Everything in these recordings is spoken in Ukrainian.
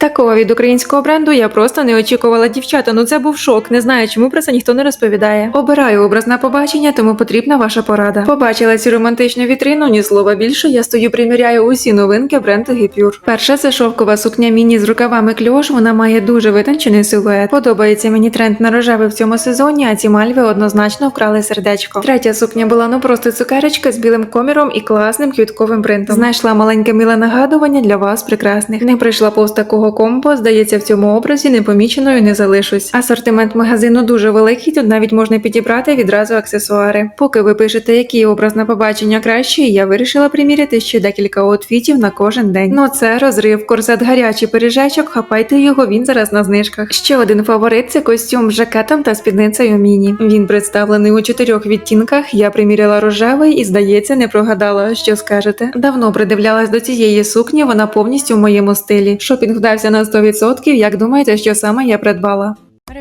Такого від українського бренду я просто не очікувала дівчата. Ну це був шок. Не знаю, чому про це ніхто не розповідає. Обираю образ на побачення, тому потрібна ваша порада. Побачила цю романтичну вітрину, ні слова більше. Я стою, приміряю усі новинки бренду Гіпюр. Перша це шовкова сукня міні з рукавами кльош. Вона має дуже витончений силует. Подобається мені тренд на рожевий в цьому сезоні, а ці мальви однозначно вкрали сердечко. Третя сукня була ну просто цукерочка з білим коміром і класним квітковим принтом. Знайшла маленьке миле нагадування для вас, прекрасних. Не прийшла повз такого комбо. Здається, в цьому образі непоміченою не залишусь. Асортимент магазину дуже великий. Тут навіть можна підібрати відразу аксесуари. Поки ви пишете, який образ на побачення кращий, я вирішила приміряти ще декілька outfitів на кожен день. Ну це розрив, корсет гарячий пиріжечок. Хапайте його, він зараз на знижках. Ще один фаворит це костюм з жакетом та спідницею міні. Він представлений у чотирьох відтінках. Я приміряла рожевий і, здається, не прогадала. Що скажете? Давно придивлялась до цієї сукні. Вона повністю в моєму стилі. Шопінг вдався на 100%. Як думаєте, що саме я придбала?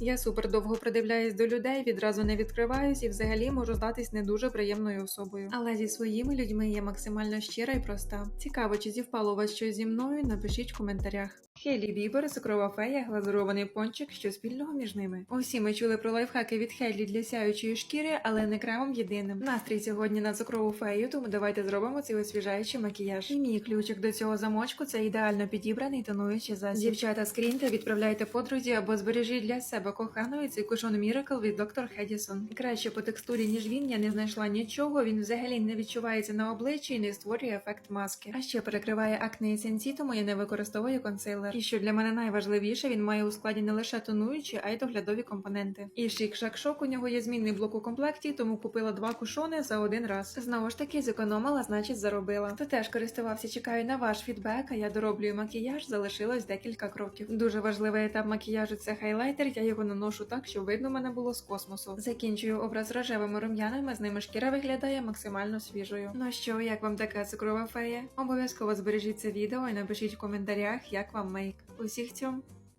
Я супер довго придивляюсь до людей, відразу не відкриваюсь і взагалі можу здатись не дуже приємною особою. Але зі своїми людьми я максимально щира і проста. Цікаво, чи зівпало у вас щось зі мною? Напишіть в коментарях. Хейлі Бібер, цукрова фея, глазурований пончик, що спільного між ними. Усі ми чули про лайфхаки від Хейлі для сяючої шкіри, але не кремом єдиним. Настрій сьогодні на цукрову фею, тому давайте зробимо цей освіжаючий макіяж. І мій ключик до цього замочку це ідеально підібраний тонуючий засіб. Дівчата, скріньте, відправляйте подрузі або збережіть для себе коханої цей кушон Miracle від Dr. Хедісон. Краще по текстурі, ніж він, я не знайшла нічого. Він взагалі не відчувається на обличчі і не створює ефект маски. А ще перекриває акне і сенсі, тому я не використовую консилер. І що для мене найважливіше, він має у складі не лише тонуючі, а й доглядові компоненти. І шик шак шок у нього є змінний блок у комплекті, тому купила два кушони за один раз. Знову ж таки, зекономила, значить заробила. Хто теж користувався, чекаю на ваш фідбек. А я дороблюю макіяж, залишилось декілька кроків. Дуже важливий етап макіяжу це хайлайтер. Я його наношу так, щоб видно мене було з космосу. Закінчую образ рожевими рум'янами, з ними шкіра виглядає максимально свіжою. Ну що, як вам така цукрова фея? Обов'язково збережіть це відео і напишіть в коментарях, як вам мейк. Усіх цьом.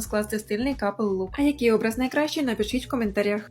скласти стильний капел лук. А який образ найкращий, напишіть в коментарях.